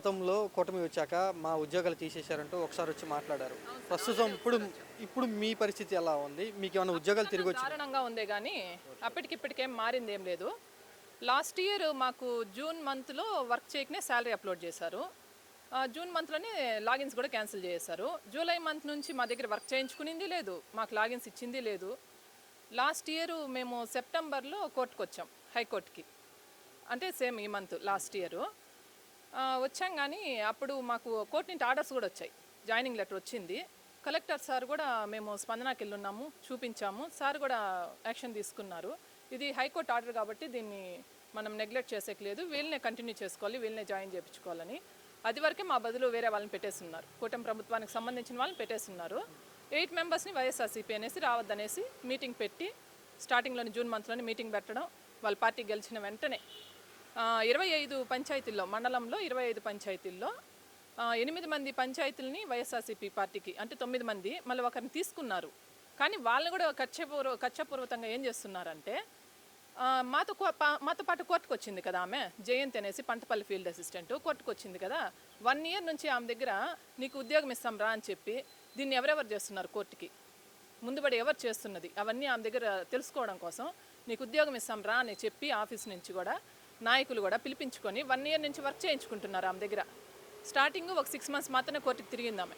గతంలో కూటమి వచ్చాక మా ఉద్యోగాలు తీసేశారంటూ ఒకసారి వచ్చి మాట్లాడారు. ప్రస్తుతం ఇప్పుడు ఇప్పుడు మీ పరిస్థితి ఎలా ఉంది? మీకు ఏమైనా ఉద్యోగాలు తిరిగి వచ్చి దారుణంగా ఉందే కానీ అప్పటికిప్పటికేం మారింది ఏం లేదు. లాస్ట్ ఇయర్ మాకు జూన్ మంత్లో వర్క్ చేయకనే శాలరీ అప్లోడ్ చేశారు. ఆ, జూన్ మంత్లోనే లాగిన్స్ కూడా క్యాన్సిల్ చేశారు. జూలై మంత్ నుంచి మా దగ్గర వర్క్ చేయించుకునింది లేదు. మాకు లాగిన్స్ ఇచ్చింది లేదు. లాస్ట్ ఇయర్ మేము సెప్టెంబర్లో కోర్టుకు వచ్చాం హైకోర్టుకి. అంటే సేమ్ ఈ మంత్ లాస్ట్ ఇయర్. వచ్చాం కానీ అప్పుడు మాకు కోర్టు నుంచి ఆర్డర్స్ కూడా వచ్చాయి. జాయినింగ్ లెటర్ వచ్చింది. కలెక్టర్ సార్ కూడా మేము స్పందనకి వెళ్ళున్నాము చూపించాము. సార్ కూడా యాక్షన్ తీసుకున్నారు. ఇది హైకోర్టు ఆర్డర్ కాబట్టి దీన్ని మనం నెగ్లెక్ట్ చేసేకి లేదు. వీళ్ళనే కంటిన్యూ చేసుకోవాలి వీళ్ళనే జాయిన్ చేయించుకోవాలని. అది వరకే మా బదులు వేరే వాళ్ళని పెట్టేస్తున్నారు. కూటమి ప్రభుత్వానికి సంబంధించిన వాళ్ళని పెట్టేస్తున్నారు. ఎయిట్ మెంబర్స్ని వైఎస్ఆర్సీపీ అనేసి రావద్దనేసి మీటింగ్ పెట్టి స్టార్టింగ్లోని జూన్ మంత్లోని మీటింగ్ పెట్టడం వాళ్ళ పార్టీ గెలిచిన వెంటనే ఇరవై ఐదు పంచాయతీల్లో మండలంలో ఇరవై ఐదు పంచాయతీల్లో ఎనిమిది మంది పంచాయతీలని వైఎస్ఆర్సీపీ పార్టీకి అంటే తొమ్మిది మంది మళ్ళీ ఒకరిని తీసుకున్నారు. కానీ వాళ్ళని కూడా కక్షపూర్వ కక్షపూర్వకంగా ఏం చేస్తున్నారంటే మాతో కో- పా- మాతో పాటు కోర్టుకు వచ్చింది కదా ఆమె జయంత్ అనేసి పంటపల్లి ఫీల్డ్ అసిస్టెంట్. కోర్టుకు వచ్చింది కదా వన్ ఇయర్ నుంచి ఆమె దగ్గర నీకు ఉద్యోగం ఇస్తాం రా అని చెప్పి దీన్ని ఎవరెవరు చేస్తున్నారు కోర్టుకి? ముందుబడి ఎవరు చేస్తున్నది? అవన్నీ ఆమె దగ్గర తెలుసుకోవడం కోసం నీకు ఉద్యోగం ఇస్తాం రా అని చెప్పి ఆఫీస్ నుంచి కూడా నాయకులు కూడా పిలిపించుకొని వన్ ఇయర్ నుంచి వర్క్ చేయించుకుంటున్నారు ఆమె దగ్గర. స్టార్టింగ్ ఒక సిక్స్ మంత్స్ మాత్రమే కోర్టుకి తిరిగింది ఆమె.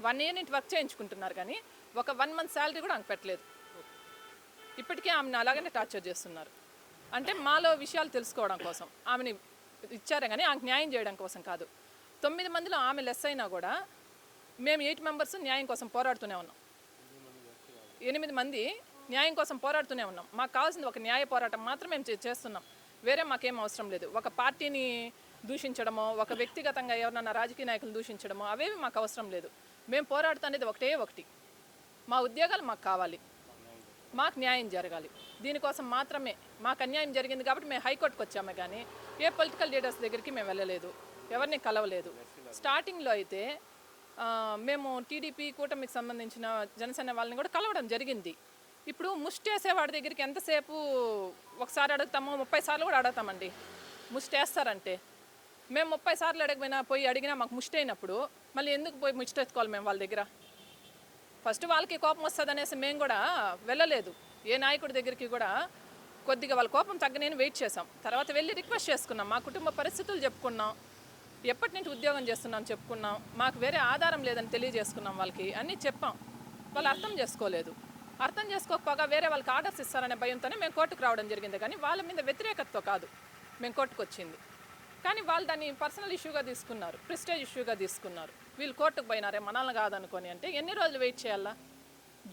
వన్ ఇయర్ నుంచి వర్క్ చేయించుకుంటున్నారు కానీ ఒక వన్ మంత్ శాలరీ కూడా ఆమె పెట్టలేదు. ఇప్పటికే ఆమెను అలాగనే టార్చర్ చేస్తున్నారు. అంటే మాలో విషయాలు తెలుసుకోవడం కోసం ఆమెని ఇచ్చారే కానీ ఆమెకు న్యాయం చేయడం కోసం కాదు. తొమ్మిది మందిలో ఆమె లెస్ అయినా కూడా మేము ఎయిట్ మెంబర్స్ న్యాయం కోసం పోరాడుతూనే ఉన్నాం. ఎనిమిది మంది న్యాయం కోసం పోరాడుతూనే ఉన్నాం. మాకు కావాల్సింది ఒక న్యాయ పోరాటం మాత్రం మేము చే- చేస్తున్నాం. వేరే మాకేం అవసరం లేదు. ఒక పార్టీని దూషించడమో ఒక వ్యక్తిగతంగా ఎవరన్నా రాజకీయ నాయకులు దూషించడమో అవేవి మాకు అవసరం లేదు. మేము పోరాడుతున్నది ఒకటే ఒకటి. మా ఉద్యోగాలు మాకు కావాలి. మాకు న్యాయం జరగాలి. దీనికోసం మాత్రమే మాకు అన్యాయం జరిగింది కాబట్టి మేము హైకోర్టుకు వచ్చామే కానీ ఏ పొలిటికల్ లీడర్స్ దగ్గరికి మేము వెళ్ళలేదు. ఎవరిని కలవలేదు. స్టార్టింగ్లో అయితే మేము టీడీపీ కూటమికి సంబంధించిన జనసేన వాళ్ళని కూడా కలవడం జరిగింది. ఇప్పుడు ముష్టి వాడి దగ్గరికి ఎంతసేపు ఒకసారి అడుగుతామో? ముప్పై సార్లు కూడా అడుగుతామండి. ముష్టేస్తారంటే మేము ముప్పై సార్లు అడగపోయినా పోయి అడిగినా మాకు ముష్టి అయినప్పుడు మళ్ళీ ఎందుకు పోయి ముష్టెత్తుకోవాలి మేము వాళ్ళ దగ్గర? ఫస్ట్ వాళ్ళకి కోపం వస్తుంది అనేసి మేము కూడా వెళ్ళలేదు. ఏ నాయకుడి దగ్గరికి కూడా కొద్దిగా వాళ్ళ కోపం తగ్గనేని వెయిట్ చేసాం తర్వాత వెళ్ళి రిక్వెస్ట్ చేసుకున్నాం. మా కుటుంబ పరిస్థితులు చెప్పుకున్నాం. ఎప్పటి నుంచి ఉద్యోగం చేస్తున్నాం చెప్పుకున్నాం. మాకు వేరే ఆధారం లేదని తెలియజేసుకున్నాం వాళ్ళకి. అన్నీ చెప్పాం. వాళ్ళు అర్థం చేసుకోలేదు. అర్థం చేసుకోకపోగా వేరే వాళ్ళకి ఆర్డర్స్ ఇస్తారనే భయంతోనే మేము కోర్టుకు రావడం జరిగింది. కానీ వాళ్ళ మీద వ్యతిరేకతతో కాదు. మేము కోర్టుకు వచ్చింది. కానీ వాళ్ళు దాన్ని పర్సనల్ ఇష్యూగా తీసుకున్నారు. ప్రిస్టేజ్ ఇష్యూగా తీసుకున్నారు. వీళ్ళు కోర్టుకు పోయినారే మనల్ని కాదనుకొని అంటే ఎన్ని రోజులు వెయిట్ చేయాలా?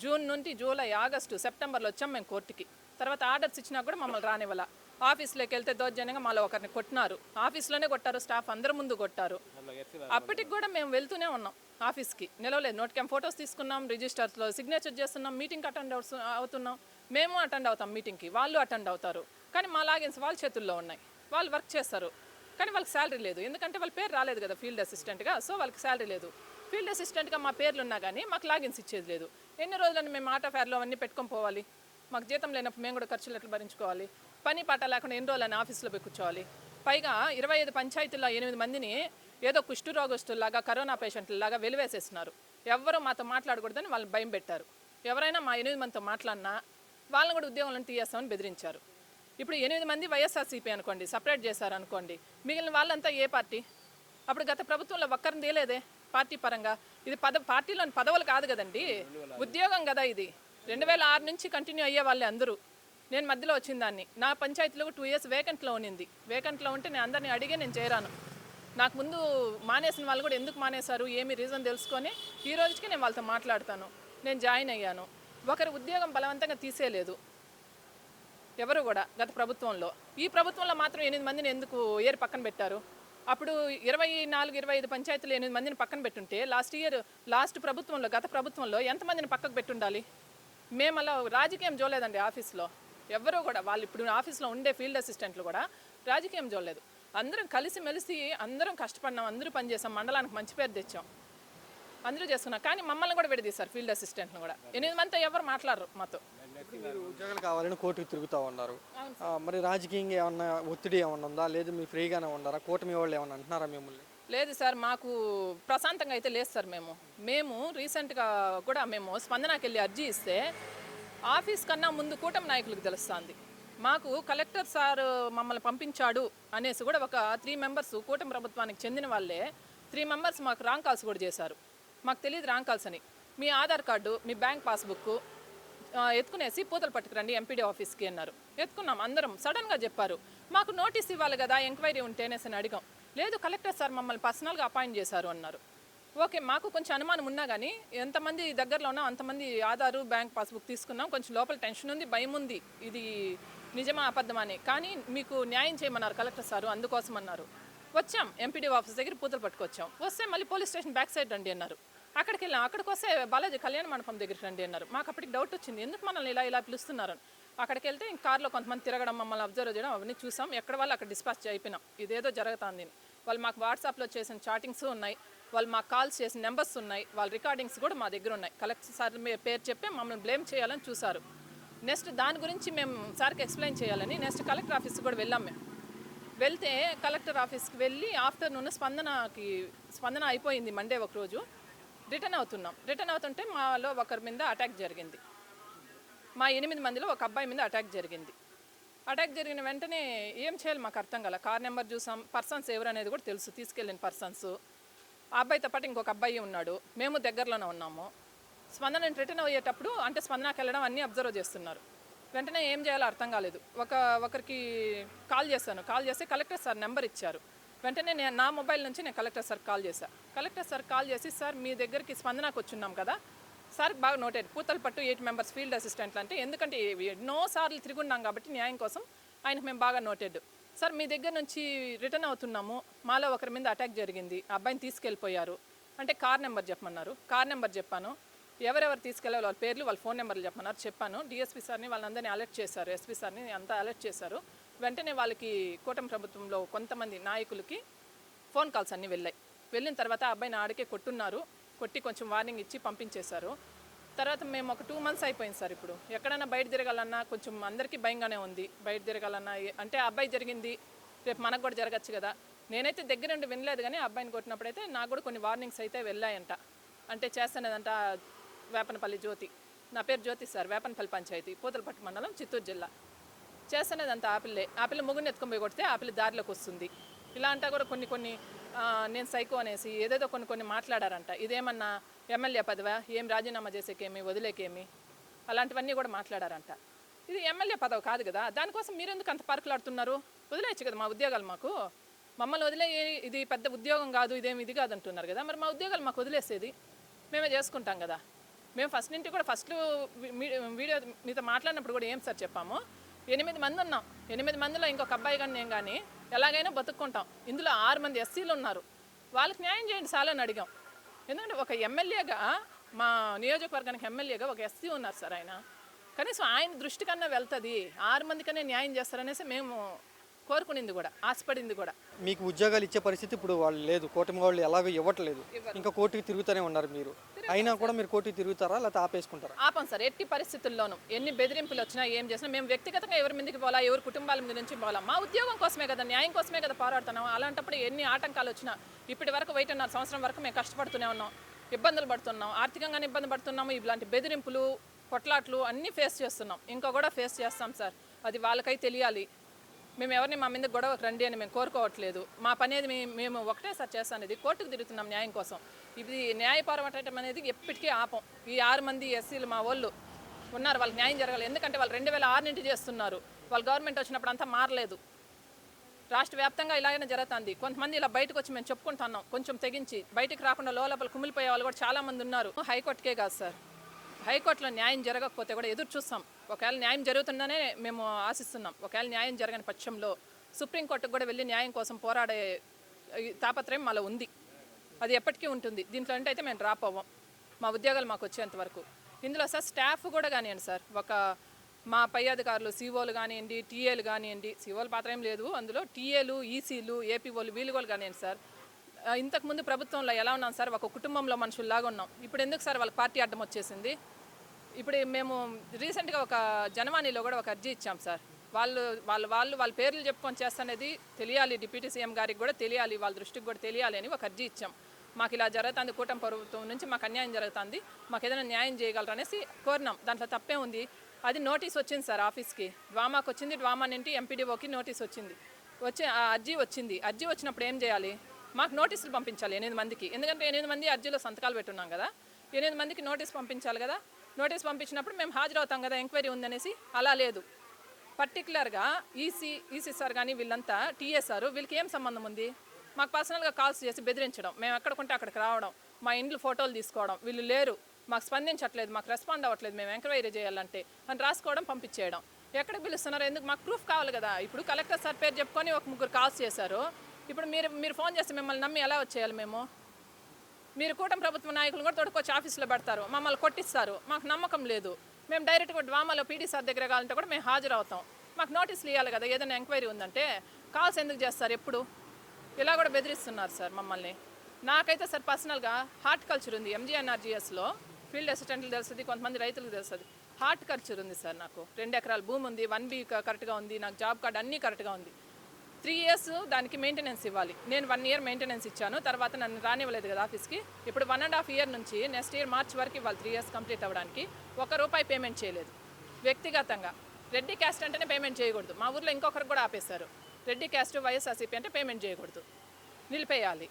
జూన్ నుండి జూలై ఆగస్టు సెప్టెంబర్లో వచ్చాం మేము కోర్టుకి. తర్వాత ఆర్డర్స్ ఇచ్చినా కూడా మమ్మల్ని రానివ్వాల. ఆఫీస్లోకి వెళ్తే దౌర్జన్యంగా మళ్ళీ ఒకరిని కొట్టినారు. ఆఫీస్లోనే కొట్టారు స్టాఫ్ అందరి ముందు కొట్టారు. అప్పటికి కూడా మేము వెళ్తూనే ఉన్నాం. ఆఫీస్కి. నిలవలేదు. నోట్ క్యాంప్ ఫొటోస్ తీసుకున్నాం రిజిస్టర్స్లో సిగ్నేచర్ చేస్తున్నాం మీటింగ్ అటెండ్ అవుతున్నాం. మేము అటెండ్ అవుతాం మీటింగ్కి. వాళ్ళు అటెండ్ అవుతారు. కానీ మా లాగిన్స్ వాళ్ళ చేతుల్లో ఉన్నాయి. వాళ్ళు వర్క్ చేస్తారు. కానీ వాళ్ళకి శాలరీ లేదు. ఎందుకంటే వాళ్ళ పేరు రాలేదు కదా ఫీల్డ్ అసిస్టెంట్గా. సో వాళ్ళకి శాలరీ లేదు. ఫీల్డ్ అసిస్టెంట్గా మా పేర్లు ఉన్నా కానీ మాకు లాగిన్స్ ఇచ్చేది లేదు. ఎన్ని రోజులని మేము ఆటో ఫేర్లో అవన్నీ పెట్టుకొని పోవాలి? మాకు జీతం లేనప్పుడు మేము కూడా ఖర్చులు ఎట్లా భరించుకోవాలి? పని పాట లేకుండా ఎన్ని రోజులని ఆఫీస్లో పోయి కూర్చోవాలి? పైగా ఇరవై ఐదు పంచాయతీల్లో ఎనిమిది మందిని ఏదో కుష్టు రోగస్తుల్లాగా కరోనా పేషెంట్లలాగా వెలివేసేస్తున్నారు. ఎవరు మాతో మాట్లాడకూడదని వాళ్ళని భయం పెట్టారు. ఎవరైనా మా ఎనిమిది మందితో మాట్లాడినా వాళ్ళని కూడా ఉద్యోగాలను తీయేస్తామని బెదిరించారు. ఇప్పుడు ఎనిమిది మంది వైఎస్ఆర్సీపీ అనుకోండి సపరేట్ చేశారు అనుకోండి మిగిలిన వాళ్ళంతా ఏ పార్టీ? అప్పుడు గత ప్రభుత్వంలో ఒక్కరిని తేలేదే పార్టీ పరంగా? ఇది పద పార్టీలోని పదవులు కాదు కదండి. ఉద్యోగం కదా ఇది. రెండు వేల ఆరు నుంచి కంటిన్యూ అయ్యే వాళ్ళే అందరూ. నేను మధ్యలో వచ్చిన దాన్ని. నా పంచాయతీలో టూ ఇయర్స్ వేకెంట్లో ఉన్నింది. వేకెంట్లో ఉంటే నేను అందరిని అడిగే నేను చేరాను. నాకు ముందు మానేసిన వాళ్ళు కూడా ఎందుకు మానేశారు ఏమి రీజన్ తెలుసుకొని ఈ రోజుకి నేను వాళ్ళతో మాట్లాడతాను. నేను జాయిన్ అయ్యాను. ఒకరి ఉద్యోగం బలవంతంగా తీసేయలేదు. ఎవరు కూడా గత ప్రభుత్వంలో. ఈ ప్రభుత్వంలో మాత్రం ఎనిమిది మందిని ఎందుకు ఏరు పక్కన పెట్టారు? అప్పుడు ఇరవై నాలుగు ఇరవై ఐదు పంచాయతీలు ఎనిమిది మందిని పక్కన పెట్టుంటే లాస్ట్ ఇయర్ లాస్ట్ ప్రభుత్వంలో గత ప్రభుత్వంలో ఎంతమందిని పక్కకు పెట్టుండాలి? మేము అలా రాజకీయం చూడలేదండి ఆఫీస్లో. ఎవరు కూడా వాళ్ళు ఇప్పుడు ఆఫీస్లో ఉండే ఫీల్డ్ అసిస్టెంట్లు కూడా రాజకీయం చూడలేదు అందరం కలిసి మెలిసి అందరం కష్టపడినాం అందరూ పనిచేసాం మండలానికి మంచి పేరు తెచ్చాం. అందరూ చేసుకున్నాం. కానీ మమ్మల్ని కూడా విడదీశారు ఫీల్డ్ అసిస్టెంట్ని కూడా. ఎనిమిది మంది ఎవరు మాట్లాడరు మాతో. మీరు ఉద్యోగాలు కావాలని కోర్టుకు తిరుగుతూ ఉన్నారు. మరి రాజకీయంగా ఏమన్నా ఒత్తిడి ఏమన్నా ఉందా? లేదు మీ ఫ్రీగానే ఉన్నారా? కూటమి వాళ్ళు ఏమన్నా అంటున్నారా మిమ్మల్ని? లేదు సార్ మాకు ప్రశాంతంగా అయితే లేదు సార్ మేము. మేము రీసెంట్గా కూడా మేము స్పందనకి వెళ్ళి అర్జీ ఇస్తే ఆఫీస్ కన్నా ముందు కూటమి నాయకులకు తెలుస్తుంది. మాకు కలెక్టర్ సార్ మమ్మల్ని పంపించాడు అనేసి కూడా ఒక త్రీ మెంబర్స్ కూటమి ప్రభుత్వానికి చెందిన వాళ్ళే. త్రీ మెంబర్స్ మాకు రాంగ్ కాల్స్ కూడా చేశారు. మాకు తెలియదు రాంగ్ కాల్స్ అని. మీ ఆధార్ కార్డు మీ బ్యాంక్ పాస్బుక్ ఎత్తుకునేసి పూతలు పట్టుకురండి ఎంపీడీ ఆఫీస్కి అన్నారు. ఎత్తుకున్నాం అందరం. సడన్గా చెప్పారు. మాకు నోటీస్ ఇవ్వాలి కదా ఎంక్వైరీ ఉంటేనేసి అని అడిగాం. లేదు కలెక్టర్ సార్ మమ్మల్ని పర్సనల్గా అపాయింట్ చేశారు అన్నారు. ఓకే మాకు కొంచెం అనుమానం ఉన్నా కానీ ఎంతమంది దగ్గరలో ఉన్నాం అంతమంది ఆధారు బ్యాంక్ పాస్బుక్ తీసుకున్నాం. కొంచెం లోపల టెన్షన్ ఉంది భయం ఉంది. ఇది నిజమా అబద్ధమా అని. కానీ మీకు న్యాయం చేయమన్నారు కలెక్టర్ సారు అందుకోసం అన్నారు. వచ్చాం ఎంపీడీ ఆఫీస్ దగ్గర పూతలు పట్టుకొచ్చాం. వస్తే మళ్ళీ పోలీస్ స్టేషన్ బ్యాక్ సైడ్ రండి అన్నారు. అక్కడికి వెళ్ళాం. అక్కడికి వస్తే బాలాజీ కళ్యాణ మండపం దగ్గరికి రండి అన్నారు. మాకు అప్పటికి డౌట్ వచ్చింది ఎందుకు మనల్ని ఇలా ఇలా పిలుస్తున్నారు అక్కడికి వెళ్తే ఇంక కార్లో కొంతమంది తిరగడం మమ్మల్ని అబ్జర్వ్ చేయడం అవన్నీ చూసాం. ఎక్కడ వాళ్ళు అక్కడ డిస్పాచ్ అయిపోయినాం. ఇదేదో జరుగుతుంది వాళ్ళు మాకు వాట్సాప్లో చేసిన చాటింగ్స్ ఉన్నాయి. వాళ్ళు మాకు కాల్స్ చేసిన నెంబర్స్ ఉన్నాయి వాళ్ళ రికార్డింగ్స్ కూడా మా దగ్గర ఉన్నాయి. కలెక్టర్ సార్ మీ పేరు చెప్పి మమ్మల్ని బ్లేమ్ చేయాలని చూశారు. నెక్స్ట్ దాని గురించి మేము సార్కి ఎక్స్ప్లెయిన్ చేయాలని నెక్స్ట్ కలెక్టర్ ఆఫీస్కి కూడా వెళ్ళాం మేము. వెళ్తే కలెక్టర్ ఆఫీస్కి వెళ్ళి ఆఫ్టర్నూన్ స్పందనకి స్పందన అయిపోయింది మండే ఒకరోజు రిటర్న్ అవుతున్నాం. రిటర్న్ అవుతుంటే మాలో ఒకరి మీద అటాక్ జరిగింది. మా ఎనిమిది మందిలో ఒక అబ్బాయి మీద అటాక్ జరిగింది. అటాక్ జరిగిన వెంటనే ఏం చేయాలి మాకు అర్థం కాల. కార్ నెంబర్ చూసాం. పర్సన్స్ ఎవరు అనేది కూడా తెలుసు. తీసుకెళ్ళిన పర్సన్స్ ఆ అబ్బాయితో పాటు ఇంకొక అబ్బాయి ఉన్నాడు. మేము దగ్గరలోనే ఉన్నాము. స్పందన రిటర్న్ అయ్యేటప్పుడు అంటే స్పందనకి వెళ్ళడం అన్నీ అబ్జర్వ్ చేస్తున్నారు. వెంటనే ఏం చేయాలో అర్థం కాలేదు. ఒక ఒకరికి కాల్ చేశాను. కాల్ చేస్తే కలెక్టర్ సార్ నెంబర్ ఇచ్చారు. వెంటనే నేను నా మొబైల్ నుంచి నేను కలెక్టర్ సార్ కాల్ చేశాను కలెక్టర్ సార్ కాల్ చేసి సార్ మీ దగ్గరికి స్పందనకు వచ్చున్నాం కదా. సార్ బాగా నోటెడ్. పూతల పట్టు ఎయిట్ మెంబర్స్ ఫీల్డ్ అసిస్టెంట్లు అంటే ఎందుకంటే ఎన్నో సార్లు తిరుగున్నాం కాబట్టి న్యాయం కోసం ఆయనకు మేము బాగా నోటెడ్. సార్ మీ దగ్గర నుంచి రిటర్న్ అవుతున్నాము. మాలో ఒకరి మీద అటాక్ జరిగింది. అబ్బాయిని తీసుకెళ్ళిపోయారు. అంటే కార్ నెంబర్ చెప్పమన్నారు. కార్ నెంబర్ చెప్పాను. ఎవరెవరు తీసుకెళ్ళారు వాళ్ళ పేర్లు వాళ్ళ ఫోన్ నెంబర్లు చెప్పమన్నారు. చెప్పాను. డిఎస్పీ సార్ని వాళ్ళందరినీ అలర్ట్ చేశారు. ఎస్పీ సార్ని అంతా అలర్ట్ చేశారు. వెంటనే వాళ్ళకి కూటమి ప్రభుత్వంలో కొంతమంది నాయకులకి ఫోన్ కాల్స్ అన్నీ వెళ్ళాయి. వెళ్ళిన తర్వాత అబ్బాయిని ఆడికే కొట్టున్నారు. కొట్టి కొంచెం వార్నింగ్ ఇచ్చి పంపించేశారు. తర్వాత మేము ఒక టూ మంత్స్ అయిపోయింది సార్ ఇప్పుడు. ఎక్కడైనా బయట తిరగాలన్నా కొంచెం అందరికీ భయంగానే ఉంది. బయట తిరగాలన్నా అంటే అబ్బాయి జరిగింది రేపు మనకు కూడా జరగచ్చు కదా. నేనైతే దగ్గర నుండి వినలేదు కానీ ఆ అబ్బాయిని కొట్టినప్పుడైతే నాకు కూడా కొన్ని వార్నింగ్స్ అయితే వెళ్ళాయంట. అంటే చేస్తానేదంట వేపనపల్లి జ్యోతి. నా పేరు జ్యోతి సార్ వేపనపల్లి పంచాయతీ పూతలపట్టు మండలం చిత్తూరు జిల్లా. చేస్తున్నది అంత ఆపిల్లే ఆపిల్ల ముగ్గురిని ఎత్తుకొని పోయి కొడితే ఆపిల్ల దారిలోకి వస్తుంది. ఇలా అంటా కూడా కొన్ని కొన్ని నేను సైకో అనేసి ఏదేదో కొన్ని కొన్ని మాట్లాడారంట. ఇదేమన్నా ఎమ్మెల్యే పదవా? ఏం రాజీనామా చేసేకేమి? వదిలేకేమి? అలాంటివన్నీ కూడా మాట్లాడారంట. ఇది ఎమ్మెల్యే పదవి కాదు కదా. దానికోసం మీరెందుకు అంత పార్కులాడుతున్నారు? వదిలేయచ్చు కదా మా ఉద్యోగాలు మాకు. మమ్మల్ని వదిలే ఇది పెద్ద ఉద్యోగం కాదు ఇదేమి ఇది కాదు అంటున్నారు కదా. మరి మా ఉద్యోగాలు మాకు వదిలేసేది? మేమే చేసుకుంటాం కదా. మేము ఫస్ట్ నుండి కూడా ఫస్ట్ వీడియో మీతో మాట్లాడినప్పుడు కూడా ఏం సార్ చెప్పాము? ఎనిమిది మంది ఉన్నాం. ఎనిమిది మందిలో ఇంకొక అబ్బాయి కానీ నేను కానీ ఎలాగైనా బతుక్కుంటాం. ఇందులో ఆరు మంది ఎస్సీలు ఉన్నారు. వాళ్ళకి న్యాయం చేయండి చాలా అని అడిగాం. ఎందుకంటే ఒక ఎమ్మెల్యేగా మా నియోజకవర్గానికి ఎమ్మెల్యేగా ఒక ఎస్సీ ఉన్నారు సార్ ఆయన. కనీసం ఆయన దృష్టి కన్నా వెళ్తుంది. ఆరు మందికనే న్యాయం చేస్తారనేసి మేము కోరుకునింది కూడా ఆశపడింది కూడా. మీకు ఉద్యోగాలు ఇచ్చే పరిస్థితి ఇప్పుడు వాళ్ళు లేదు. కూటమి వాళ్ళు ఎలాగో ఇవ్వట్లేదు. ఇంకా కోర్టుకి తిరుగుతూనే ఉన్నారు మీరు. అయినా కూడా మీరు కోర్టుకి తిరుగుతారా? లేకపోతే ఆపేసుకుంటారా? ఆపం సార్. ఎట్టి పరిస్థితుల్లోనూ ఎన్ని బెదిరింపులు వచ్చినా ఏం చేసినా మేము వ్యక్తిగతంగా ఎవరి మీదకి పోలా ఎవరి కుటుంబాల మీద నుంచి పోలా మా ఉద్యోగం కోసమే కదా న్యాయం కోసమే కదా పోరాడుతున్నాం. అలాంటప్పుడు ఎన్ని ఆటంకాలు వచ్చినా ఇప్పటి వరకు వెయిట్న్నర సంవత్సరం వరకు మేము కష్టపడుతూనే ఉన్నాం. ఇబ్బందులు పడుతున్నాం. ఆర్థికంగానే ఇబ్బంది పడుతున్నాము. ఇలాంటి బెదిరింపులు కొట్లాట్లు అన్నీ ఫేస్ చేస్తున్నాం. ఇంకా కూడా ఫేస్ చేస్తాం సార్. అది వాళ్ళకై తెలియాలి. మేము ఎవరిని మా మీద గొడవ రండి అని మేము కోరుకోవట్లేదు. మా పని అనేది మేము ఒకటేసారి ఒకటే చేస్తాను ఇది కోర్టుకు తిరుగుతున్నాం న్యాయం కోసం. ఇది న్యాయపరమటం అనేది ఎప్పటికీ ఆపం. ఈ ఆరు మంది ఎస్సీలు మా వాళ్ళు ఉన్నారు వాళ్ళకి న్యాయం జరగాలి. ఎందుకంటే వాళ్ళు రెండు వేల ఆరు నుండి చేస్తున్నారు. వాళ్ళు గవర్నమెంట్ వచ్చినప్పుడు అంతా మారలేదు. రాష్ట్ర వ్యాప్తంగా ఇలాగనే జరుగుతుంది. కొంతమంది ఇలా బయటకు వచ్చి మేము చెప్పుకుంటున్నాం. కొంచెం తెగించి బయటకు రాకుండా లోపల కుమిలిపోయే వాళ్ళు కూడా చాలామంది ఉన్నారు. హైకోర్టుకే కాదు సార్. హైకోర్టులో న్యాయం జరగకపోతే కూడా ఎదురు చూస్తాం. ఒకవేళ న్యాయం జరుగుతుందనే మేము ఆశిస్తున్నాం. ఒకవేళ న్యాయం జరగని పక్షంలో సుప్రీంకోర్టుకు కూడా వెళ్ళి న్యాయం కోసం పోరాడే తాపత్రయం మాలో ఉంది. అది ఎప్పటికీ ఉంటుంది. దీంట్లో అంటే అయితే మేము డ్రాప్ అవ్వం. మా ఉద్యోగాలు మాకు వచ్చేంత వరకు. ఇందులో సార్ స్టాఫ్ కూడా కానివ్వండి సార్. ఒక మా పై అధికారులు సీఓలు కానివ్వండి టీఏలు కానివ్వండి సీఓల పాత్ర ఏం లేదు. అందులో టీఏలు ఈసీలు ఏపీఓలు వీళ్ళు కూడా కానివ్వండి సార్. ఇంతకుముందు ప్రభుత్వంలో ఎలా ఉన్నాం సార్? ఒక కుటుంబంలో మనుషుల్లాగా ఉన్నాం. ఇప్పుడు ఎందుకు సార్ వాళ్ళ పార్టీ అడ్డం వచ్చేసింది? ఇప్పుడు మేము రీసెంట్గా ఒక జనవాణిలో కూడా ఒక అర్జీ ఇచ్చాం సార్. వాళ్ళు వాళ్ళు వాళ్ళు వాళ్ళ పేర్లు చెప్పుకొని చేస్తానేది తెలియాలి డిప్యూటీ సీఎం గారికి కూడా తెలియాలి వాళ్ళ దృష్టికి కూడా తెలియాలి అని ఒక అర్జీ ఇచ్చాం. మాకు ఇలా జరుగుతుంది కూటమి ప్రభుత్వం నుంచి మాకు అన్యాయం జరుగుతుంది మాకు ఏదైనా న్యాయం చేయగలరు అనేసి కోరినాం. దాంట్లో తప్పే ఉంది. అది నోటీస్ వచ్చింది సార్ ఆఫీస్కి. డ్వామాకి వచ్చింది డ్వామా నుండి ఎంపీడీఓకి నోటీస్ వచ్చింది. వచ్చే ఆ అర్జీ వచ్చింది. అర్జీ వచ్చినప్పుడు ఏం చేయాలి? మాకు నోటీసులు పంపించాలి ఎనిమిది మందికి. ఎందుకంటే ఎనిమిది మంది అర్జీలో సంతకాలు పెట్టున్నాం కదా. ఎనిమిది మందికి నోటీస్ పంపించాలి కదా. నోటీస్ పంపించినప్పుడు మేము హాజరవుతాం కదా ఎంక్వైరీ ఉందనేసి అలా లేదు. పర్టికులర్గా ఈసీ ఈసీ సార్ కానీ వీళ్ళంతా టీఎస్ఆర్ వీళ్ళకి ఏం సంబంధం ఉంది? మాకు పర్సనల్గా కాల్స్ చేసి బెదిరించడం మేము ఎక్కడికుంటే అక్కడికి రావడం మా ఇంట్లో ఫోటోలు తీసుకోవడం వీళ్ళు లేరు. మాకు స్పందించట్లేదు మాకు రెస్పాండ్ అవ్వట్లేదు మేము ఎంక్వైరీ చేయాలంటే అని రాసుకోవడం పంపించేయడం. ఎక్కడ పిలుస్తున్నారు? ఎందుకు? మాకు ప్రూఫ్ కావాలి కదా. ఇప్పుడు కలెక్టర్ సార్ పేరు చెప్పుకొని ఒక ముగ్గురు కాల్స్ చేశారు. ఇప్పుడు మీరు మీరు ఫోన్ చేస్తే మిమ్మల్ని నమ్మి ఎలా వచ్చేయాలి మేము? మీరు కూటమి ప్రభుత్వ నాయకులు కూడా తోడుకొచ్చి ఆఫీసులో పెడతారు. మమ్మల్ని కొట్టిస్తారు. మాకు నమ్మకం లేదు. మేము డైరెక్ట్గా డ్వామాలో పీడీ సార్ దగ్గర కావాలంటే కూడా మేము హాజరవుతాం. మాకు నోటీసులు ఇవ్వాలి కదా ఏదైనా ఎంక్వైరీ ఉందంటే కాల్స్ ఎందుకు చేస్తారు ఎప్పుడు? ఇలా కూడా బెదిరిస్తున్నారు సార్ మమ్మల్ని. నాకైతే సార్ పర్సనల్గా హార్టికల్చర్ ఉంది ఎంజీఎన్ఆర్జీఎస్లో. ఫీల్డ్ అసిస్టెంట్లు తెలుస్తుంది కొంతమంది రైతులకు తెలుస్తుంది. హార్టికల్చర్ ఉంది సార్ నాకు. రెండు ఎకరాల భూమి ఉంది వన్ బీ కరెక్ట్గా ఉంది నాకు జాబ్ కార్డ్ అన్నీ కరెక్ట్గా ఉంది. త్రీ ఇయర్స్ దానికి మెయింటెనెన్స్ ఇవ్వాలి. నేను వన్ ఇయర్ మెయింటెనెన్స్ ఇచ్చాను. తర్వాత నన్ను రానివ్వలేదు కదా ఆఫీస్కి. ఇప్పుడు వన్ అండ్ హాఫ్ ఇయర్ నుంచి నెక్స్ట్ ఇయర్ మార్చ్ వరకు ఇవ్వాలి త్రీ ఇయర్స్ కంప్లీట్ అవ్వడానికి. ఒక రూపాయి పేమెంట్ చేయలేదు. వ్యక్తిగతంగా. రెడ్డి క్యాస్ట్ అంటేనే పేమెంట్ చేయకూడదు. మా ఊర్లో ఇంకొకరికి కూడా ఆపేశారు. రెడ్డి క్యాస్ట్ వైఎస్ఆర్సీపీ అంటే పేమెంట్ చేయకూడదు. నిలిపేయాలి.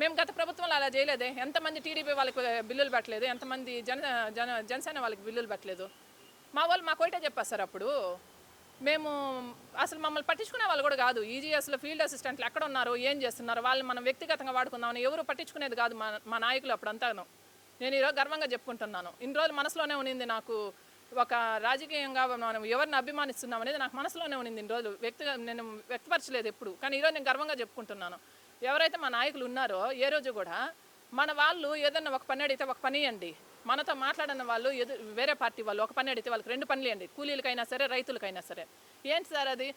మేము గత ప్రభుత్వంలో అలా చేయలేదే. ఎంతమంది టీడీపీ వాళ్ళకి బిల్లులు పెట్టలేదు? ఎంతమంది జన జన జనసేన వాళ్ళకి బిల్లులు పెట్టలేదు? మా వాళ్ళు మాకు ఒకటే చెప్పారు సార్ అప్పుడు. మేము అసలు మమ్మల్ని పట్టించుకునే వాళ్ళు కూడా కాదు. ఈజీఎస్లో ఫీల్డ్ అసిస్టెంట్లు ఎక్కడ ఉన్నారు ఏం చేస్తున్నారు వాళ్ళని మనం వ్యక్తిగతంగా వాడుకుందామని ఎవరు పట్టించుకునేది కాదు మా మా నాయకులు అప్పుడంతాను. నేను ఈరోజు గర్వంగా చెప్పుకుంటున్నాను. ఇన్ని రోజులు మనసులోనే ఉన్నింది నాకు ఒక రాజకీయంగా మనం ఎవరిని అభిమానిస్తున్నాం అనేది నాకు మనసులోనే ఉన్నింది ఇన్ని రోజులు. వ్యక్తిగా నేను వ్యక్తపరచలేదు ఎప్పుడు. కానీ ఈరోజు నేను గర్వంగా చెప్పుకుంటున్నాను. ఎవరైతే మా నాయకులు ఉన్నారో ఏ రోజు కూడా మన వాళ్ళు ఏదన్నా ఒక పని అడిగితే ఒక పని ఇవ్వండి మనతో మాట్లాడిన వాళ్ళు ఎదు వేరే పార్టీ వాళ్ళు ఒక పని అడిగితే వాళ్ళకి రెండు పనులు ఇవ్వండి. కూలీలకైనా సరే రైతులకైనా సరే. ఏంటి సార్ అది?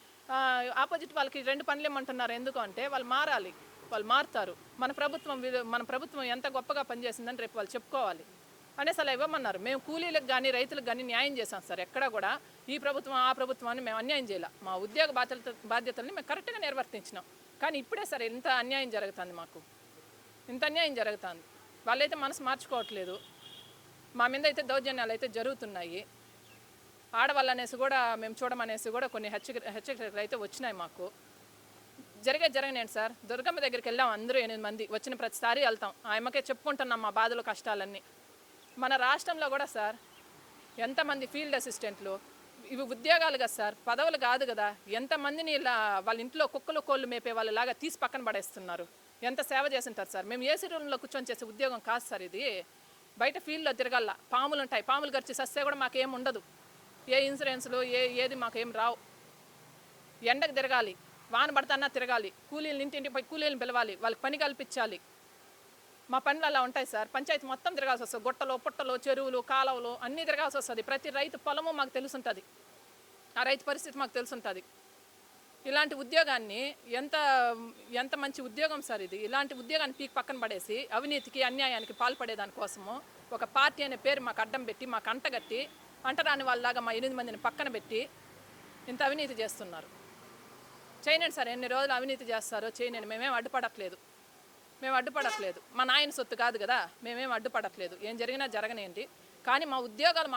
ఆపోజిట్ వాళ్ళకి రెండు పనులు ఇవ్వమంటున్నారు ఎందుకు అంటే వాళ్ళు మారాలి. వాళ్ళు మారుతారు. మన ప్రభుత్వం మన ప్రభుత్వం ఎంత గొప్పగా పనిచేసిందని రేపు వాళ్ళు చెప్పుకోవాలి. అనేసి అలా ఇవ్వమన్నారు. మేము కూలీలకు కానీ రైతులకు కానీ న్యాయం చేశాం సార్. ఎక్కడ కూడా ఈ ప్రభుత్వం ఆ ప్రభుత్వాన్ని మేము అన్యాయం చేయాల. మా ఉద్యోగ బాధ్యత బాధ్యతల్ని మేము కరెక్ట్గా నిర్వర్తించినాం. కానీ ఇప్పుడే సార్ ఇంత అన్యాయం జరుగుతుంది మాకు. ఇంత అన్యాయం జరుగుతుంది. వాళ్ళైతే మనసు మార్చుకోవట్లేదు. మా మీద అయితే దౌర్జన్యాలు అయితే జరుగుతున్నాయి. ఆడవాళ్ళు అనేసి కూడా మేము చూడమనేసి కూడా కొన్ని హెచ్చరిక హెచ్చరికలు అయితే వచ్చినాయి మాకు. జరిగే జరగనండి సార్. దుర్గమ్మ దగ్గరికి వెళ్ళాం అందరూ ఎనిమిది మంది. వచ్చిన ప్రతిసారి వెళ్తాం. ఆయమ్మకే చెప్పుకుంటున్నాం మా బాధలు కష్టాలన్నీ. మన రాష్ట్రంలో కూడా సార్ ఎంతమంది ఫీల్డ్ అసిస్టెంట్లు ఇవి ఉద్యోగాలు కదా సార్ పదవులు కాదు కదా ఎంతమందిని ఇలా వాళ్ళ ఇంట్లో కుక్కలు కోళ్ళు మేపే వాళ్ళలాగా తీసి పక్కన పడేస్తున్నారు. ఎంత సేవ చేసింటారు సార్? మేము ఏసీ రూమ్లో కూర్చొని చేసే ఉద్యోగం కాదు సార్ ఇది. బయట ఫీల్డ్లో తిరగల్లా. పాములు ఉంటాయి. పాములు గరిచి సస్తే కూడా మాకేం ఉండదు. ఏ ఇన్సూరెన్స్లు ఏ ఏది మాకేం రావు. ఎండకు తిరగాలి. వాన పడతానా తిరగాలి. కూలీలు ఇంటింటి పోయి కూలీలను పిలవాలి. వాళ్ళకి పని కల్పించాలి. మా పనులు అలా ఉంటాయి సార్. పంచాయతీ మొత్తం తిరగాల్సి వస్తుంది. గుట్టలు పుట్టలు చెరువులు కాలువలు అన్నీ తిరగాల్సి వస్తుంది. ప్రతి రైతు పొలము మాకు తెలుసుంటుంది. ఆ రైతు పరిస్థితి మాకు తెలుసుంటుంది. ఇలాంటి ఉద్యోగాన్ని ఎంత ఎంత మంచి ఉద్యోగం సార్ ఇది? ఇలాంటి ఉద్యోగాన్ని పీక్ పక్కన పడేసి అవినీతికి అన్యాయానికి పాల్పడే దానికోసము ఒక పార్టీ అనే పేరు మాకు అడ్డం పెట్టి మాకు అంటగట్టి అంటరాని వాళ్ళలాగా మా ఎనిమిది మందిని పక్కన పెట్టి ఇంత అవినీతి చేస్తున్నారు. చేయనండి సార్ ఎన్ని రోజులు అవినీతి చేస్తారో చేయనండి మేమేం అడ్డుపడట్లేదు. మేము అడ్డుపడట్లేదు. మా నాయన సొత్తు కాదు కదా మేమేం అడ్డుపడట్లేదు. ఏం జరిగినా జరగనేయండి కానీ మా ఉద్యోగాలు